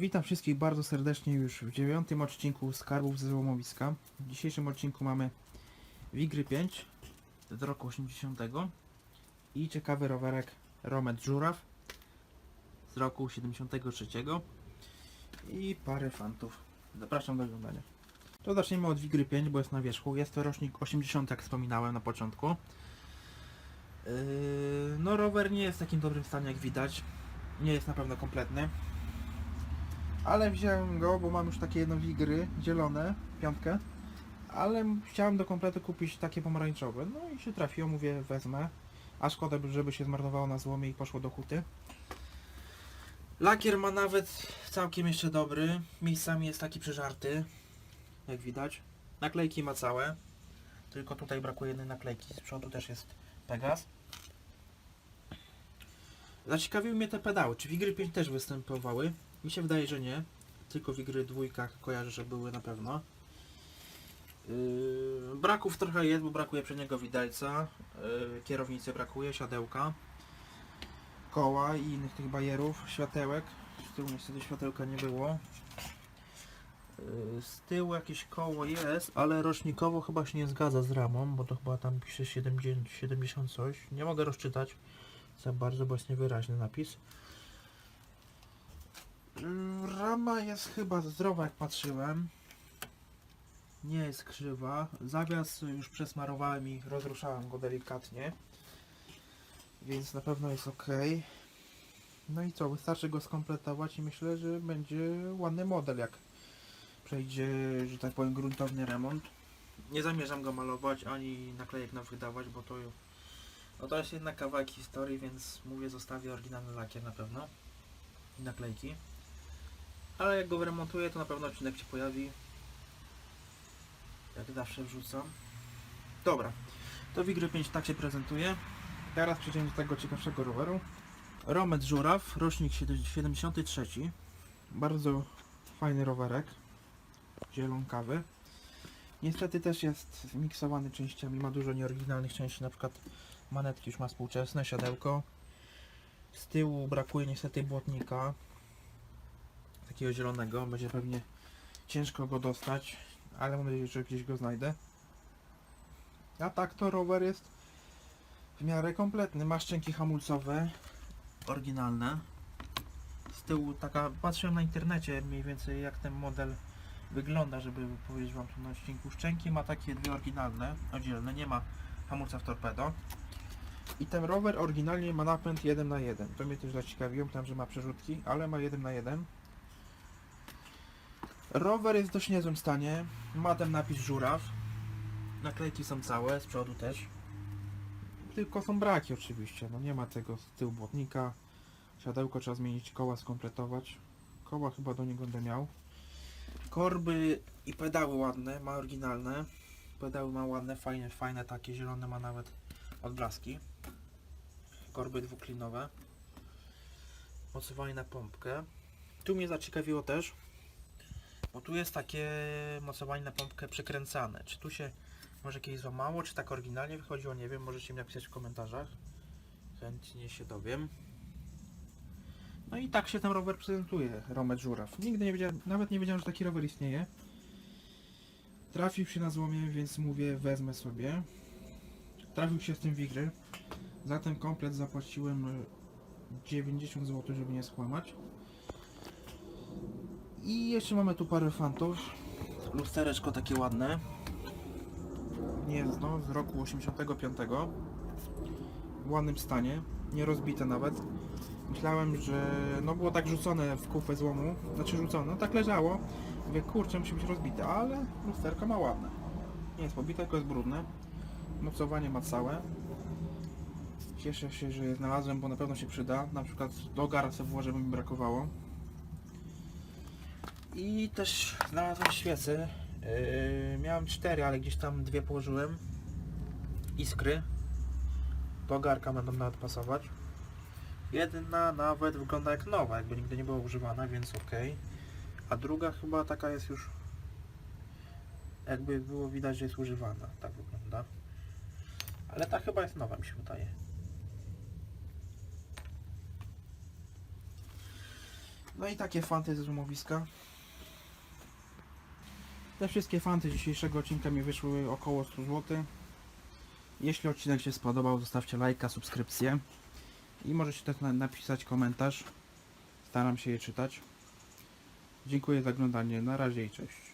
Witam wszystkich bardzo serdecznie już w dziewiątym odcinku Skarbów ze Złomowiska. W dzisiejszym odcinku mamy Wigry 5 z roku 80 i ciekawy rowerek Romet Żuraw z roku 73 i parę fantów. Zapraszam do oglądania. To zaczniemy od Wigry 5, bo jest na wierzchu. Jest to rocznik 80, jak wspominałem na początku. Yy, no rower nie jest w takim dobrym stanie jak widać. Nie jest na pewno kompletny. Ale wziąłem go, bo mam już takie jedno wigry zielone, piątkę. Ale chciałem do kompletu kupić takie pomarańczowe. No i się trafiło, mówię wezmę. A szkoda, by- żeby się zmarnowało na złomie i poszło do huty. Lakier ma nawet całkiem jeszcze dobry. Miejscami jest taki przeżarty, jak widać. Naklejki ma całe. Tylko tutaj brakuje jednej naklejki. Z przodu też jest Pegas. Zaciekawiły mnie te pedały. Czy Wigry 5 też występowały? Mi się wydaje, że nie. Tylko Wigry dwójka kojarzę, że były na pewno. Yy, braków trochę jest, bo brakuje przedniego widelca. Yy, kierownicy brakuje, siadełka. Koła i innych tych bajerów, światełek. Z tyłu niestety światełka nie było. Yy, Z tyłu jakieś koło jest, ale rocznikowo chyba się nie zgadza z ramą, bo to chyba tam pisze 70, 70 coś. Nie mogę rozczytać za bardzo, bo jest niewyraźny napis. Rama jest chyba zdrowa, jak patrzyłem. Nie jest krzywa. Zawias już przesmarowałem i rozruszałem go delikatnie. Więc na pewno jest ok. No i co, wystarczy go skompletować i myślę, że będzie ładny model, jak przejdzie, że tak powiem, gruntowny remont. Nie zamierzam go malować, ani naklejek nowych dawać, bo to, no to jest jednak kawałek historii, więc mówię, zostawię oryginalny lakier na pewno i naklejki. Ale jak go wyremontuję, to na pewno odcinek się pojawi. Jak zawsze wrzucam. Dobra, to Wigry 5 tak się prezentuje. Teraz przejdziemy do tego ciekawszego roweru. Romet Żuraw, rocznik 73. Bardzo fajny rowerek. Zielonkawy. Niestety też jest zmiksowany częściami, ma dużo nieoryginalnych części, na przykład manetki już ma współczesne, siadełko. Z tyłu brakuje niestety błotnika, takiego zielonego, będzie pewnie ciężko go dostać, ale mam nadzieję, że gdzieś go znajdę. A tak to rower jest w miarę kompletny, ma szczęki hamulcowe, oryginalne. Z tyłu taka, patrzyłem na internecie mniej więcej jak ten model wygląda, żeby powiedzieć wam tu na odcinku. Szczęki ma takie dwie oryginalne, oddzielne, nie ma hamulca w torpedo. I ten rower oryginalnie ma napęd 1 na 1 To mnie też zaciekawiło, tam że ma przerzutki, ale ma 1 na 1 Rower jest w dość niezłym stanie. Ma ten napis żuraw. Naklejki są całe, z przodu też. Tylko są braki oczywiście. No nie ma tego z tyłu błotnika. Siadełko trzeba zmienić, koła skompletować. Koła chyba do niego będę miał. Korby i pedały ładne, ma oryginalne. Pedały ma ładne, fajne, fajne takie, zielone ma nawet odblaski. Korby dwuklinowe. Mocowanie na pompkę. Tu mnie zaciekawiło też, bo tu jest takie mocowanie na pompkę przekręcane. Czy tu się może kiedyś złamało, czy tak oryginalnie wychodziło, nie wiem. Możecie mi napisać w komentarzach. Chętnie się dowiem. No i tak się ten rower prezentuje, Romet Żuraw. Nigdy nie wiedziałem, nawet nie wiedziałem, że taki rower istnieje. Trafił się na złomie, więc mówię, wezmę sobie. Trafił się z tym Wigry. Za ten komplet zapłaciłem e, 90 zł, żeby nie skłamać. I jeszcze mamy tu parę fantów. Lustereczko takie ładne. Nie no, z roku 85. W ładnym stanie. Nie rozbite nawet. Myślałem, że no było tak rzucone w kufę złomu. Znaczy rzucone, no tak leżało. Mówię, kurczę, musi być rozbite, ale lusterko ma ładne. Nie jest pobite, tylko jest brudne. Mocowanie ma całe. Cieszę się, że je znalazłem, bo na pewno się przyda. Na przykład do gara sobie włożę, by mi brakowało. I też znalazłem świece. Yy, miałem cztery, ale gdzieś tam dwie położyłem. Iskry. Do garka będą nawet pasować. Jedna nawet wygląda jak nowa, jakby nigdy nie była używana, więc ok. A druga chyba taka jest już jakby było widać, że jest używana. Tak wygląda. Ale ta chyba jest nowa, mi się wydaje. No i takie fanty ze złomowiska. Te wszystkie fanty dzisiejszego odcinka mi wyszły około 100 zł. Jeśli odcinek się spodobał, zostawcie lajka, subskrypcję i możecie też na napisać komentarz. Staram się je czytać. Dziękuję za oglądanie. Na razie i cześć.